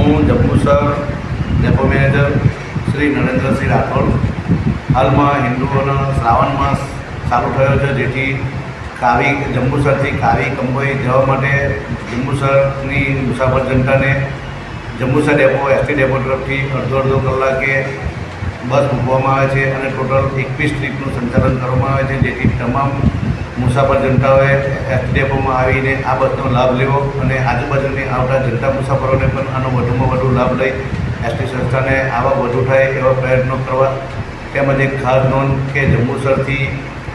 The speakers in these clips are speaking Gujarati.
હું જંબુસર ડેપો મેનેજર શ્રી નરેન્દ્રસિંહ રાઠોડ. હાલમાં હિન્દુઓનો શ્રાવણ માસ ચાલુ થયો છે, જેથી કાવી જંબુસરથી કાવી કંબોઈ જવા માટે જંબુસરની મુસાફર જનતાને જંબુસર ડેપો એસટી ડેપો તરફથી અડધો અડધો કલાકે બસ મૂકવામાં આવે છે અને ટોટલ એકવીસ ટ્રીપનું સંચાલન કરવામાં આવે છે, જેથી તમામ મુસાફર જનતાઓએ એસટી આવીને આ બસનો લાભ લેવો અને આજુબાજુની આવતા જનતા મુસાફરોને પણ આનો વધુમાં વધુ લાભ લઈ એસટી સંસ્થાને આવા વધુ થાય એવા પ્રયત્નો કરવા તેમજ એક ખાસ નોંધ કે જંબુસરથી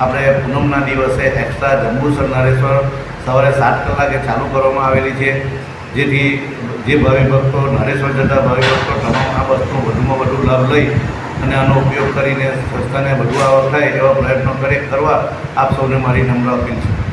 આપણે પૂનમના દિવસે એક્સ્ટ્રા જંબુસર નારેશ્વર સવારે સાત કલાકે ચાલુ કરવામાં આવેલી છે. જેથી જે ભાવિ ભક્તો નારેશ્વર જતા ભાવિ ભક્તો તમામ આ બસનો વધુમાં વધુ લાભ લઈ અને આનો ઉપયોગ કરીને સંસ્થાને વધુ આવક થાય એવા પ્રયત્નો કરે, કરવા આપ સૌને મારી નમ્ર અપીલ છે.